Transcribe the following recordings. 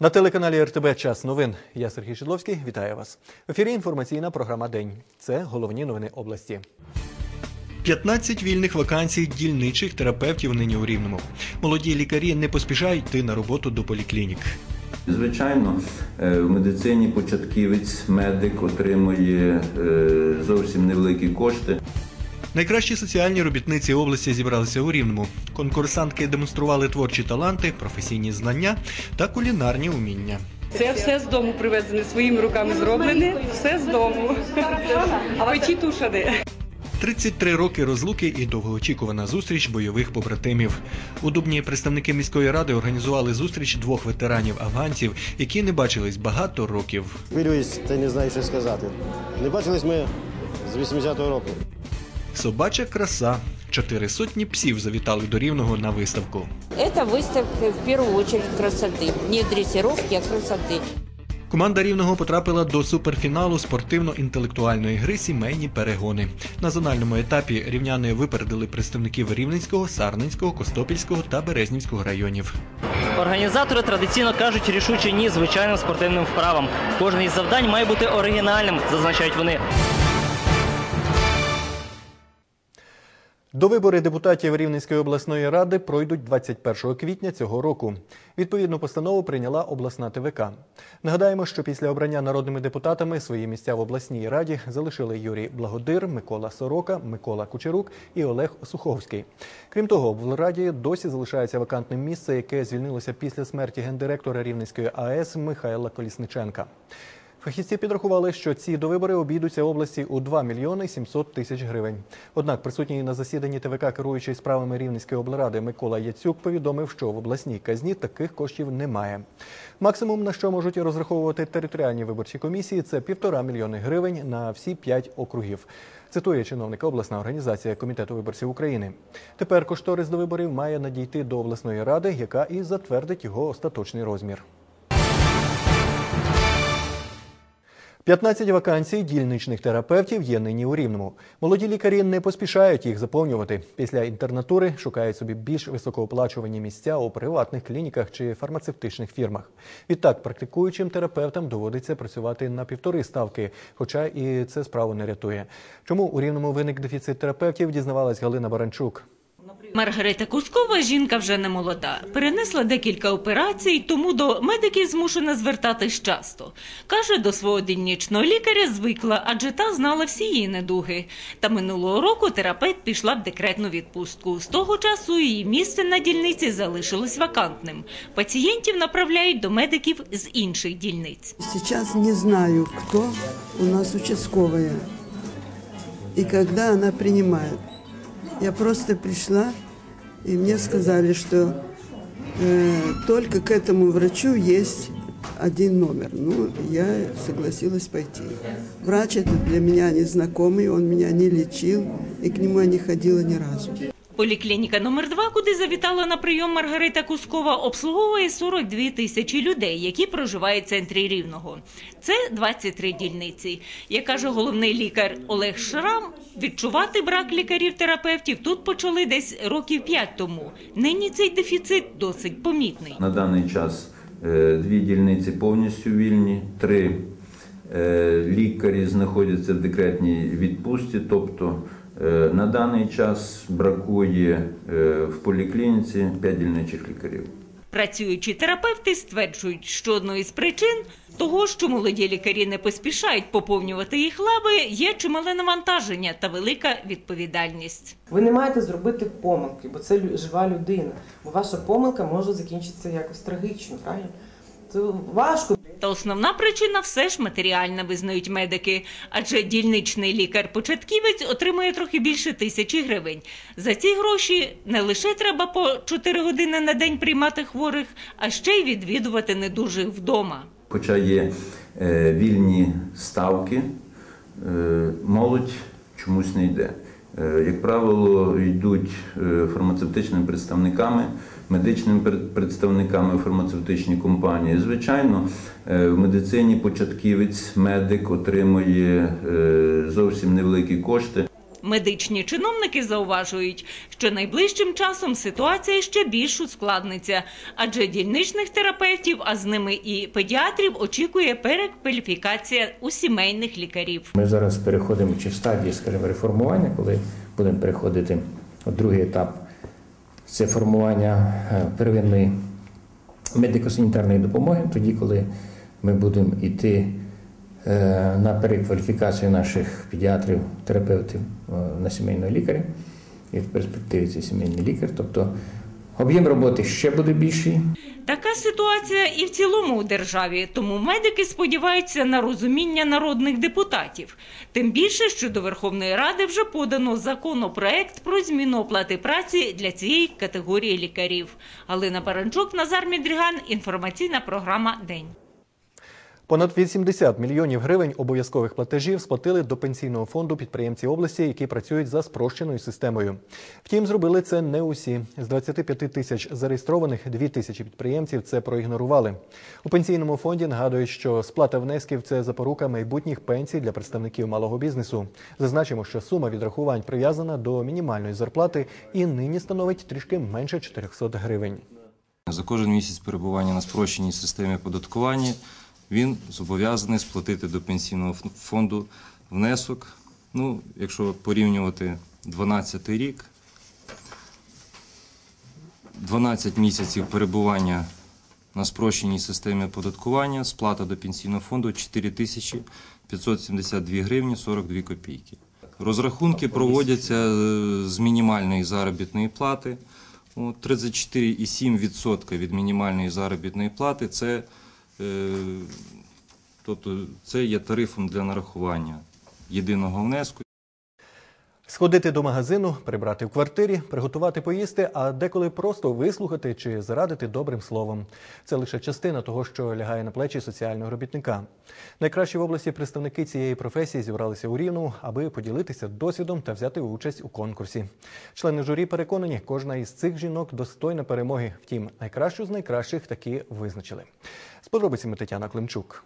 На телеканалі РТБ Час новин. Я Сергій Шидловський. Вітаю вас. В ефірі інформаційна програма День. Це головні новини області. 15 вільних вакансій дільничих терапевтів нині у Рівному. Молоді лікарі не поспішають йти на роботу до поліклінік. Звичайно, е, в медицині початківець, медик отримує е, зовсім невеликі кошти. Найкращі соціальні робітниці області зібралися у Рівному. Конкурсантки демонстрували творчі таланти, професійні знання та кулінарні уміння. Це все з дому привезене, своїми руками зроблене, все з дому. А печі тушане. 33 роки розлуки і довгоочікувана зустріч бойових побратимів. У Дубні представники міської ради організували зустріч двох ветеранів афганців, які не бачились багато років. Хвилююсь, та не знаю, що сказати. Не бачились ми з 80-го року. Собача краса. Чотири сотні псів завітали до рівного на виставку. Это выставка в первую очередь красоты. Не дрессировки, а красоты. Команда рівного потрапила до суперфіналу спортивно-інтелектуальної гри сімейні перегони. На зональному етапі рівняни випередили представників Рівненського, Сарненського, Костопільського та Березнівського районів. Організатори традиційно кажуть рішуче ні звичайним спортивним вправам. Кожне із завдань має бути оригінальним, зазначають вони. Довибори депутатів Рівненської обласної ради пройдуть 21 квітня цього року. Відповідну постанову прийняла обласна ТВК. Нагадаємо, що після обрання народними депутатами свої місця в обласній раді залишили Юрій Благодир, Микола Сорока, Микола Кучерук і Олег Суховський. Крім того, в раді досі залишається вакантним місце, яке звільнилося після смерті гендиректора Рівненської АЕС Михайла Колісниченка. Фахівці підрахували, що ці довибори обійдуться області у 2 мільйони 700 тисяч гривень. Однак присутній на засіданні ТВК керуючий справами Рівненської облради Микола Яцюк повідомив, що в обласній казні таких коштів немає. Максимум на що можуть розраховувати територіальні виборчі комісії, це півтора мільйони гривень на всі п'ять округів. Цитує чиновника обласна організація Комітету виборців України. Тепер кошторис до виборів має надійти до обласної ради, яка і затвердить його остаточний розмір. 15 вакансій дільничних терапевтів є нині у Рівному. Молоді лікарі не поспішають їх заповнювати. Після інтернатури шукають собі більш високооплачувані місця у приватних клініках чи фармацевтичних фірмах. Відтак, практикуючим терапевтам доводиться працювати на півтори ставки, хоча і це справу не рятує. Чому у Рівному виник дефіцит терапевтів, дізнавалась Галина Баранчук. Маргарита Кускова жінка вже не молода. Перенесла декілька операцій, тому до медиків змушена звертатись часто. Каже, до свого дільничного лікаря звикла, адже та знала всі її недуги. Та минулого року терапевт пішла в декретну відпустку. З того часу її місце на дільниці залишилось вакантним. Пацієнтів направляють до медиків з інших дільниць. Сейчас не знаю, кто у нас участковая и когда она принимает. Я просто пришла, и мне сказали, что э, только к этому врачу есть один номер. Ну, я согласилась пойти. Врач это для меня незнакомый, он меня не лечил, и к нему я не ходила ни разу. Поліклініка номер 2 куди завітала на прийом Маргарита Кускова, обслуговує 42 тисячі людей, які проживають в центрі Рівного. Це 23 дільниці. Як каже головний лікар Олег Шрам, відчувати брак лікарів-терапевтів тут почали десь років 5 тому. Нині цей дефіцит досить помітний. На даний час е, дві дільниці повністю вільні, три е, лікарі знаходяться в декретній відпустці, тобто на даний час бракує е, в поліклініці 5 дільничих лікарів. Працюючі терапевти стверджують, що одною з причин того, що молоді лікарі не поспішають поповнювати їх лави, є чимале навантаження та велика відповідальність. Ви не маєте зробити помилки, бо це жива людина. Бо ваша помилка може закінчитися якось трагічно, правильно? Це важко. Та основна причина все ж матеріальна, визнають медики. Адже дільничний лікар-початківець отримує трохи більше тисячі гривень. За ці гроші не лише треба по 4 години на день приймати хворих, а ще й відвідувати недужих вдома. Хоча є е, вільні ставки, е, молодь чомусь не йде. Е, як правило, йдуть е, фармацевтичними представниками, медичними представниками фармацевтичні компанії. Звичайно, е, в медицині початківець, медик отримує зовсім невеликі кошти. Медичні чиновники зауважують, що найближчим часом ситуація ще більш ускладниться, адже дільничних терапевтів, а з ними і педіатрів, очікує перекваліфікація у сімейних лікарів. Ми зараз переходимо чи в стадії, скажімо, реформування, коли будемо переходити в другий етап. Це формування е, первинної медико-санітарної допомоги, тоді, коли ми будемо йти на перекваліфікацію наших педіатрів, терапевтів е, на сімейного лікаря. І в перспективі це сімейний лікар. Тобто об'єм роботи ще буде більший. Така ситуація і в цілому у державі, тому медики сподіваються на розуміння народних депутатів. Тим більше, що до Верховної Ради вже подано законопроект про зміну оплати праці для цієї категорії лікарів. Галина Паранчук, Назар Мідріган. Інформаційна програма День. Понад 80 мільйонів гривень обов'язкових платежів сплатили до пенсійного фонду підприємці області, які працюють за спрощеною системою. Втім, зробили це не усі. З 25 тисяч зареєстрованих 2 тисячі підприємців це проігнорували. У пенсійному фонді нагадують, що сплата внесків це запорука майбутніх пенсій для представників малого бізнесу. Зазначимо, що сума відрахувань прив'язана до мінімальної зарплати і нині становить трішки менше 400 гривень. За кожен місяць перебування на спрощеній системі оподаткування він зобов'язаний сплатити до пенсійного фонду внесок. Ну, якщо порівнювати 12 рік, 12 місяців перебування на спрощеній системі оподаткування, сплата до пенсійного фонду 4572 гривні 42 копійки. Розрахунки проводяться е, з мінімальної заробітної плати. 34,7% від мінімальної заробітної плати це, тобто, це є тарифом для нарахування єдиного внеску. Сходити до магазину, прибрати в квартирі, приготувати поїсти, а деколи просто вислухати чи зарадити добрим словом. Це лише частина того, що лягає на плечі соціального робітника. Найкращі в області представники цієї професії зібралися у Рівному, аби поділитися досвідом та взяти участь у конкурсі. Члени журі переконані, кожна із цих жінок достойна перемоги. Втім, найкращу з найкращих таки визначили. З подробицями Тетяна Климчук.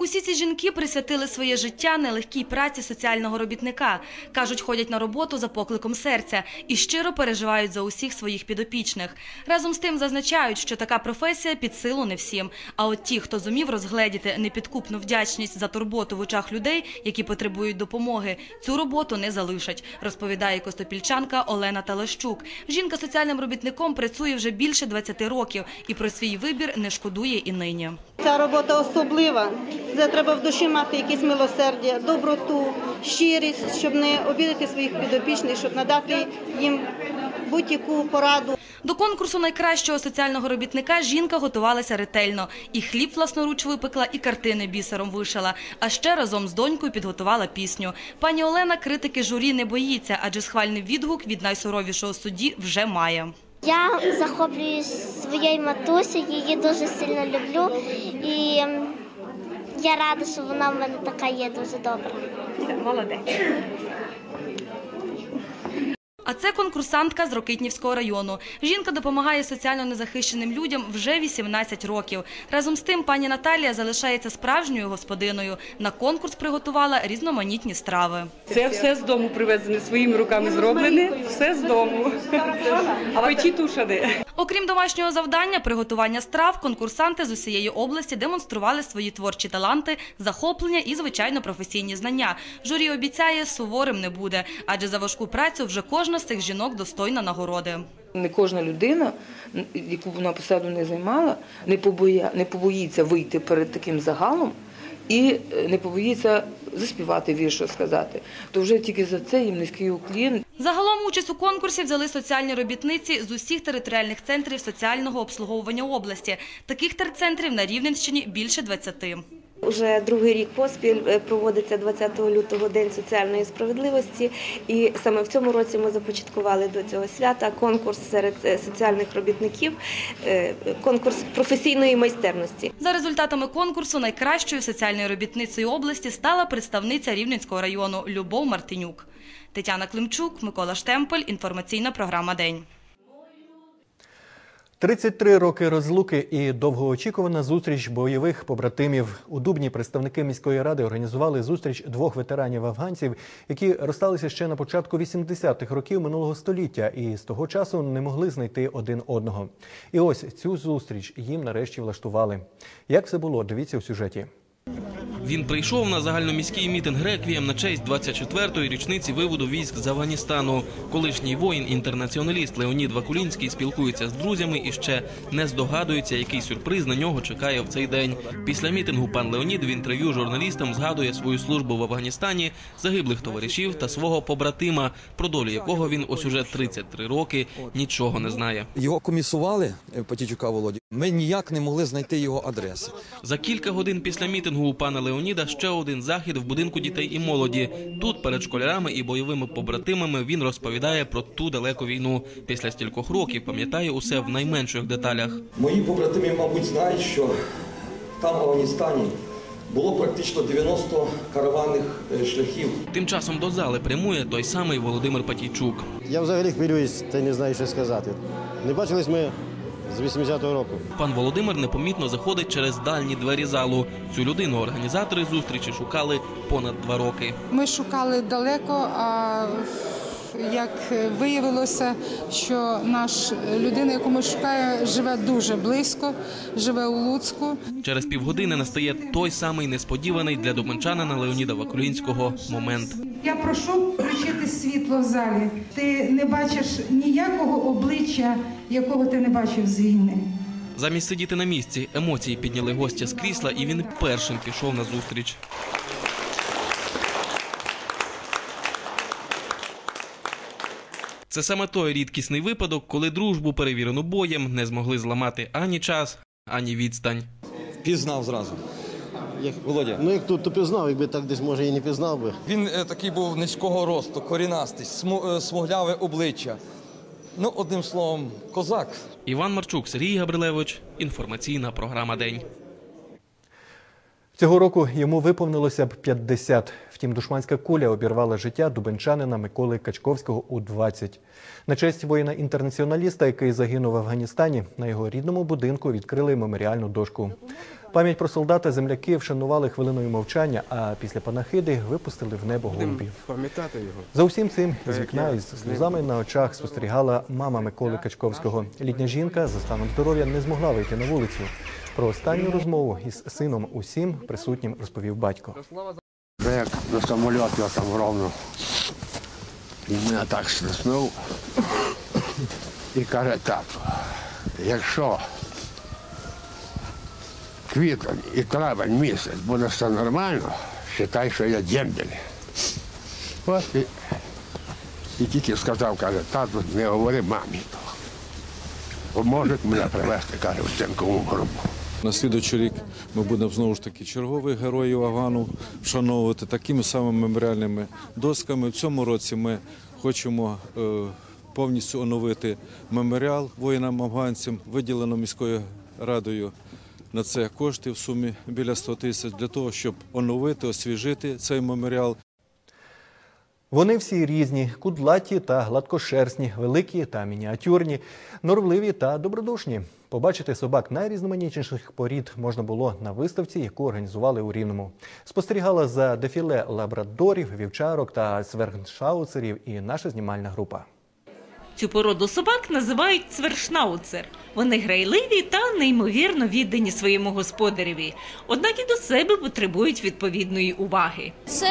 Усі ці жінки присвятили своє життя нелегкій праці соціального робітника. Кажуть, ходять на роботу за покликом серця і щиро переживають за усіх своїх підопічних. Разом з тим зазначають, що така професія під силу не всім. А от ті, хто зумів розгледіти непідкупну вдячність за турботу в очах людей, які потребують допомоги, цю роботу не залишать, розповідає костопільчанка Олена Талащук. Жінка соціальним робітником працює вже більше 20 років і про свій вибір не шкодує і нині. Ця робота особлива. Це треба в душі мати якесь милосердя, доброту, щирість, щоб не обідати своїх підопічних, щоб надати їм будь-яку пораду. До конкурсу найкращого соціального робітника жінка готувалася ретельно. І хліб власноруч випекла, і картини бісером вишила. А ще разом з донькою підготувала пісню. Пані Олена критики журі не боїться, адже схвальний відгук від найсуровішого судді вже має. Я захоплююсь своєю матусею, її дуже сильно люблю. І я рада, що вона в мене така є дуже добра. Молодець. А це конкурсантка з Рокитнівського району. Жінка допомагає соціально незахищеним людям вже 18 років. Разом з тим, пані Наталія залишається справжньою господиною. На конкурс приготувала різноманітні страви. Це все з дому привезене, своїми руками зроблене, все з дому. А печі тушане. Окрім домашнього завдання, приготування страв, конкурсанти з усієї області демонстрували свої творчі таланти, захоплення і, звичайно, професійні знання. Журі обіцяє, суворим не буде, адже за важку працю вже кожна з цих жінок достойна нагороди. Не кожна людина, яку вона посаду не займала, не, побоя, не побоїться вийти перед таким загалом і е, не побоїться заспівати вірш, сказати. То вже тільки за це їм низький уклін. Загалом участь у конкурсі взяли соціальні робітниці з усіх територіальних центрів соціального обслуговування області. Таких терцентрів на Рівненщині більше 20. Уже другий рік поспіль е, проводиться 20 лютого День соціальної справедливості, і саме в цьому році ми започаткували до цього свята конкурс серед е, соціальних робітників, е, конкурс професійної майстерності. За результатами конкурсу найкращою соціальною робітницею області стала представниця Рівненського району Любов Мартинюк. Тетяна Климчук, Микола Штемпель. Інформаційна програма День. 33 роки розлуки і довгоочікувана зустріч бойових побратимів. У Дубні представники міської ради організували зустріч двох ветеранів-афганців, які розсталися ще на початку 80-х років минулого століття і з того часу не могли знайти один одного. І ось цю зустріч їм нарешті влаштували. Як все було, дивіться у сюжеті. Він прийшов на загальноміський мітинг реквієм на честь 24-ї річниці виводу військ з Афганістану. Колишній воїн-інтернаціоналіст Леонід Вакулінський спілкується з друзями і ще не здогадується, який сюрприз на нього чекає в цей день. Після мітингу пан Леонід в інтерв'ю журналістам згадує свою службу в Афганістані, загиблих товаришів та свого побратима, про долю якого він ось уже 33 роки нічого не знає. Його комісували е, Потічука Володі. Ми ніяк не могли знайти його адреси. За кілька годин після мітингу у пана Леоніда ще один захід в будинку дітей і молоді. Тут перед школярами і бойовими побратимами він розповідає про ту далеку війну. Після стількох років пам'ятає усе в найменших деталях. Мої побратими, мабуть, знають, що там в Афганістані було практично 90 караванних е, шляхів. Тим часом до зали прямує той самий Володимир Патійчук. Я взагалі хвилююсь та не знаю, що сказати. Не бачились ми з 80-го року. Пан Володимир непомітно заходить через дальні двері залу. Цю людину організатори зустрічі шукали понад два роки. Ми шукали далеко, а як виявилося, що наш людина, яку ми шукаємо, живе дуже близько, живе у Луцьку. Через півгодини настає той самий несподіваний для дубенчанина Леоніда Вакулінського момент. Я прошу включити світло в залі. Ти не бачиш ніякого обличчя, якого ти не бачив з війни. Замість сидіти на місці, емоції підняли гостя з крісла, і він першим пішов на зустріч. Це саме той рідкісний випадок, коли дружбу, перевірену боєм, не змогли зламати ані час, ані відстань. Пізнав зразу. Як, Володя. Ну як тут то пізнав, якби так десь може і не пізнав би. Він е, такий був низького росту, корінастий, сму- е, смугляве обличчя. Ну, одним словом, козак. Іван Марчук, Сергій Габрилевич. Інформаційна програма День. Цього року йому виповнилося б 50. Втім, душманська куля обірвала життя дубенчанина Миколи Качковського у 20. На честь воїна-інтернаціоналіста, який загинув в Афганістані, на його рідному будинку відкрили меморіальну дошку. Пам'ять про солдата земляки вшанували хвилиною мовчання, а після панахиди випустили в небо голубів. Пам'ятати його. За усім цим з вікна із сльозами на очах спостерігала мама Миколи Качковського. Літня жінка за станом здоров'я не змогла вийти на вулицю. Про останню розмову із сином усім присутнім розповів батько. Як на самольоті там ровно. Він мене так стиснув і каже, тату, якщо квітень і травень місяць буде все нормально, вважай, що я дембель. От і, і тільки сказав, каже, тату, не говори мамі того. Можуть мене привезти, каже, в цинковому гробу. На слідуючий рік ми будемо знову ж таки чергових героїв Афгану вшановувати такими самими меморіальними досками. В цьому році ми хочемо е, повністю оновити меморіал воїнам-афганцям, виділено міською радою на це кошти в сумі біля 100 тисяч для того, щоб оновити, освіжити цей меморіал. Вони всі різні: кудлаті та гладкошерстні, великі та мініатюрні, норовливі та добродушні. Побачити собак найрізноманітніших порід можна було на виставці, яку організували у Рівному. Спостерігала за дефіле лабрадорів, вівчарок та свергншауцерів і наша знімальна група. Цю породу собак називають цвершнауцер. Вони грайливі та неймовірно віддані своєму господареві, однак і до себе потребують відповідної уваги. Це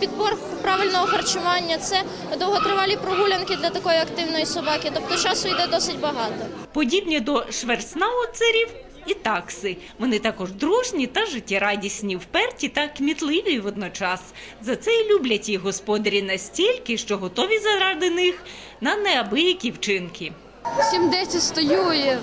підбор правильного харчування, це довготривалі прогулянки для такої активної собаки. Тобто часу йде досить багато. Подібні до шверснауцерів і такси. Вони також дружні та життєрадісні, вперті та кмітливі водночас. За це й люблять їх господарі настільки, що готові заради них на неабиякі вчинки. 7-10 стою і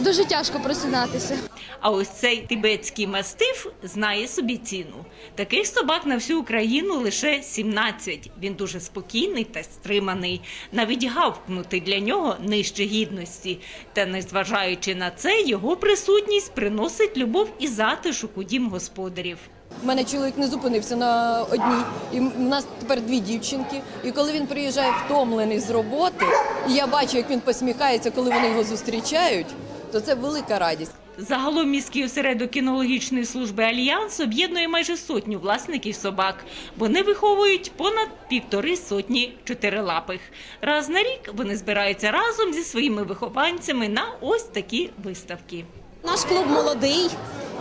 дуже тяжко просинатися. А ось цей тибетський мастиф знає собі ціну. Таких собак на всю Україну лише 17. Він дуже спокійний та стриманий. Навіть гавкнути для нього нижче гідності. Та незважаючи на це, його присутність приносить любов і затишок у дім господарів. У мене чоловік не зупинився на одній, і в нас тепер дві дівчинки. І коли він приїжджає втомлений з роботи, і я бачу, як він посміхається, коли вони його зустрічають, то це велика радість. Загалом міський осередок кінологічної служби Альянс об'єднує майже сотню власників собак. Вони виховують понад півтори сотні чотирилапих. Раз на рік вони збираються разом зі своїми вихованцями на ось такі виставки. Наш клуб молодий.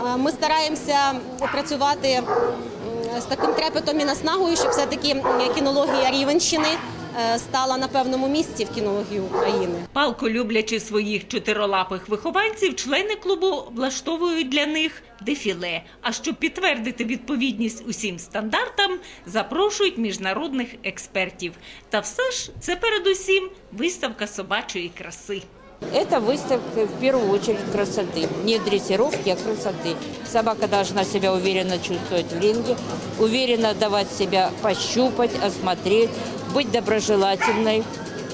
Е, Ми стараємося працювати з таким трепетом і наснагою, щоб все-таки кінологія Рівенщини стала на певному місці в кінології України. Палко люблячи своїх чотирилапих вихованців, члени клубу влаштовують для них дефіле. А щоб підтвердити відповідність усім стандартам, запрошують міжнародних експертів. Та все ж це передусім виставка собачої краси. Это выставка в первую очередь красоты. Не дрессировки, а красоты. Собака должна себя уверенно чувствовать в ринге, уверенно давать себя пощупать, осмотреть, быть доброжелательной,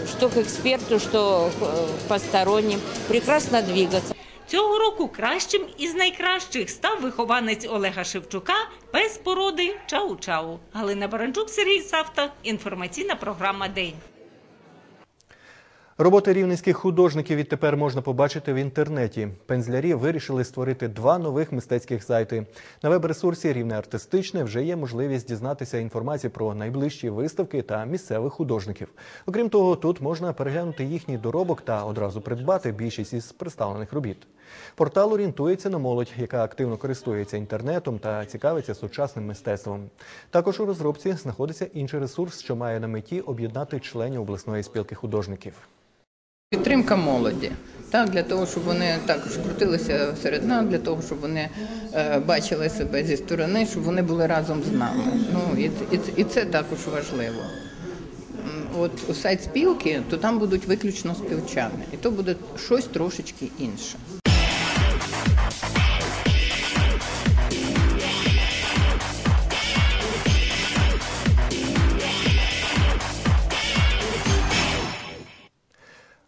что к эксперту, что к э, посторонним, прекрасно двигаться. Цього року кращим із найкращих став вихованець Олега Шевчука, пес породи Чау-Чау. Галина Баранчук, Сергій Савта. Інформаційна програма День. Роботи рівненських художників відтепер можна побачити в інтернеті. Пензлярі вирішили створити два нових мистецьких сайти. На веб-ресурсі Рівне артистичне вже є можливість дізнатися інформацію про найближчі виставки та місцевих художників. Окрім того, тут можна переглянути їхній доробок та одразу придбати більшість із представлених робіт. Портал орієнтується на молодь, яка активно користується інтернетом та цікавиться сучасним мистецтвом. Також у розробці знаходиться інший ресурс, що має на меті об'єднати членів обласної спілки художників. Підтримка молоді. Так, для того, щоб вони також крутилися серед нас, для того, щоб вони е, бачили себе зі сторони, щоб вони були разом з нами. Ну і, і, і це також важливо. От у сайт спілки, то там будуть виключно співчани, і то буде щось трошечки інше.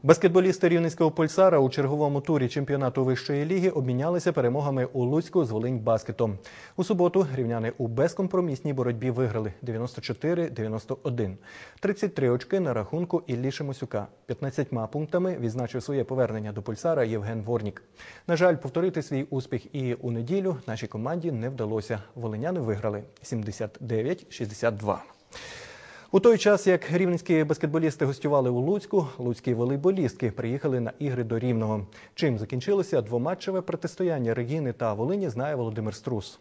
Баскетболісти Рівненського пульсара у черговому турі чемпіонату вищої ліги обмінялися перемогами у Луцьку з Волинь баскетом. У суботу рівняни у безкомпромісній боротьбі виграли 94-91. 33 очки на рахунку Іллі Шимосюка. 15 пунктами відзначив своє повернення до пульсара Євген Ворнік. На жаль, повторити свій успіх і у неділю нашій команді не вдалося. Волиняни виграли 79-62. У той час, як рівненські баскетболісти гостювали у Луцьку, луцькі волейболістки приїхали на ігри до Рівного. Чим закінчилося двоматчеве протистояння Регіни та Волині, знає Володимир Струс.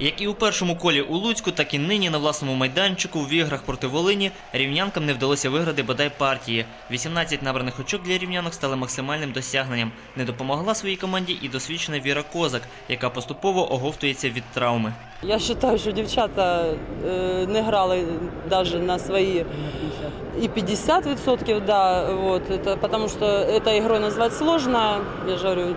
Як і у першому колі у Луцьку, так і нині на власному майданчику в іграх проти Волині рівнянкам не вдалося виграти бодай партії. 18 набраних очок для рівнянок стали максимальним досягненням. Не допомогла своїй команді і досвідчена Віра Козак, яка поступово оговтується від травми. Я вважаю, що дівчата е, не грали навіть на свої і 50%, да, вот, это, потому что этой игрой назвать сложно, я же говорю,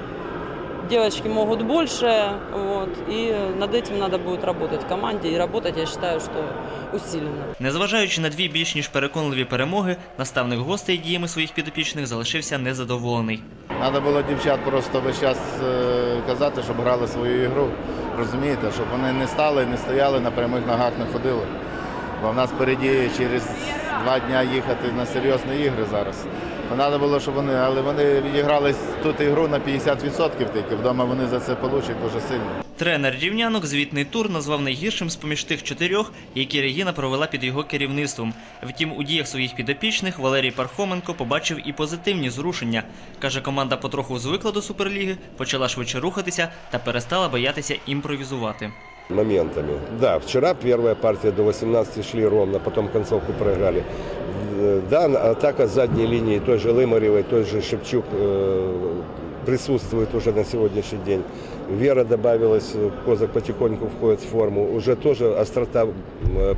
девочки могут больше, вот, и над этим надо будет работать в команде, и работать, я считаю, что усиленно. Незважаючи на дві більш ніж переконливі перемоги, наставник гостей діями своїх підопічних залишився незадоволений. Треба було дівчат просто весь час е, казати, щоб грали свою ігру. Розумієте, щоб вони не стали, не стояли на прямих ногах, не ходили. Бо в нас впереді через два дні їхати на серйозні ігри зараз. Треба було, щоб вони, але вони відіграли тут ігру на 50% тільки. Вдома вони за це получать дуже сильно. Тренер рівнянок звітний тур назвав найгіршим з поміж тих чотирьох, які Регіна провела під його керівництвом. Втім, у діях своїх підопічних Валерій Пархоменко побачив і позитивні зрушення. Каже, команда потроху звикла до суперліги, почала швидше рухатися та перестала боятися імпровізувати. моментами. Да, вчера первая партия до 18 шли ровно, потом концовку проиграли. Э, Да, атака с задней линии той же Лымаревой, той же Шевчук э, присутствует уже на сегодняшний день. Вера добавилась, Козак потихоньку входит в форму. Уже тоже острота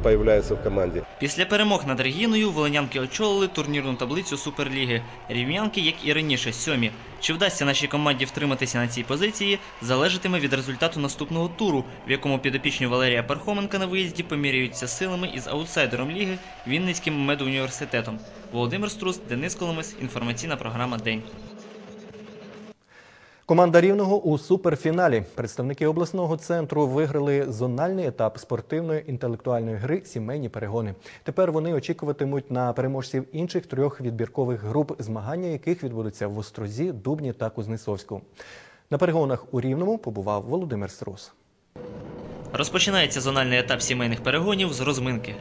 появляется в команде. Після перемог над Регіною волинянки очолили турнірну таблицю Суперліги. Рівнянки, як і раніше, сьомі. Чи вдасться нашій команді втриматися на цій позиції, залежатиме від результату наступного туру, в якому підопічні Валерія Пархоменка на виїзді поміряються силами із аутсайдером ліги Вінницьким медуніверситетом. Володимир Струс, Денис Коломис, інформаційна програма День. Команда Рівного у суперфіналі. Представники обласного центру виграли зональний етап спортивної інтелектуальної гри Сімейні перегони. Тепер вони очікуватимуть на переможців інших трьох відбіркових груп, змагання яких відбудуться в Острозі, Дубні та Кузнецовську. На перегонах у Рівному побував Володимир Струс. Розпочинається зональний етап сімейних перегонів з розминки.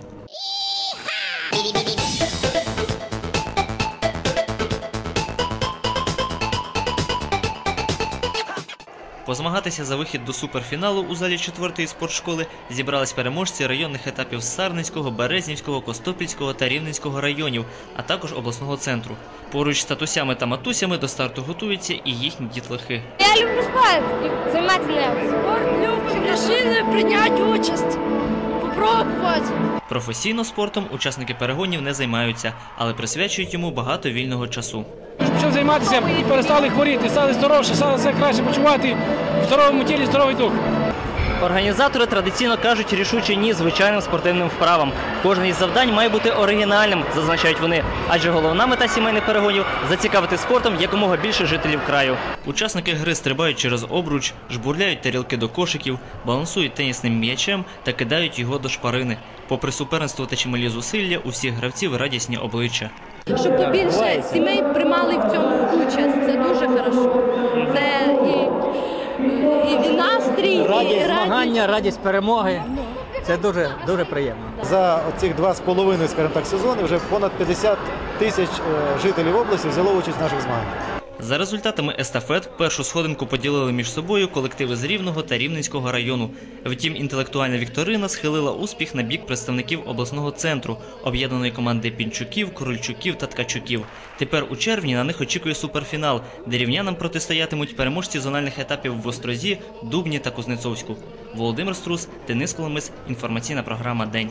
Позмагатися за вихід до суперфіналу у залі 4-ї спортшколи зібрались переможці районних етапів Сарненського, Березнівського, Костопільського та Рівненського районів, а також обласного центру. Поруч з татусями та матусями до старту готуються і їхні дітлахи. Я люблю спорт, займатися. Спорт любить машини прийняти участь, попробувати. Професійно спортом учасники перегонів не займаються, але присвячують йому багато вільного часу. Почав займатися і перестали хворіти, стали здоровше, стали себе краще почувати в здоровому тілі, здоровий дух. Організатори традиційно кажуть рішуче ні звичайним спортивним вправам. Кожне із завдань має бути оригінальним, зазначають вони. Адже головна мета сімейних перегонів зацікавити спортом якомога більше жителів краю. Учасники гри стрибають через обруч, жбурляють тарілки до кошиків, балансують тенісним м'ячем та кидають його до шпарини. Попри суперництво та чималі зусилля, у всіх гравців радісні обличчя. щоб побільше сімей приймали в цьому участь. Це дуже хорошо. Це і, і, і настрій, і радість радість. змагання, радість перемоги. Це дуже дуже приємно. За оцих два з половиною, скажімо так, сезони вже понад 50 тисяч е, жителів області взяло участь в наших змаганнях. За результатами естафет першу сходинку поділили між собою колективи з Рівного та Рівненського району. Втім, інтелектуальна вікторина схилила успіх на бік представників обласного центру, об'єднаної команди Пінчуків, Корольчуків та Ткачуків. Тепер у червні на них очікує суперфінал, де рівнянам протистоятимуть переможці зональних етапів в Острозі, Дубні та Кузнецовську. Володимир Струс, Денис Коломис, інформаційна програма День.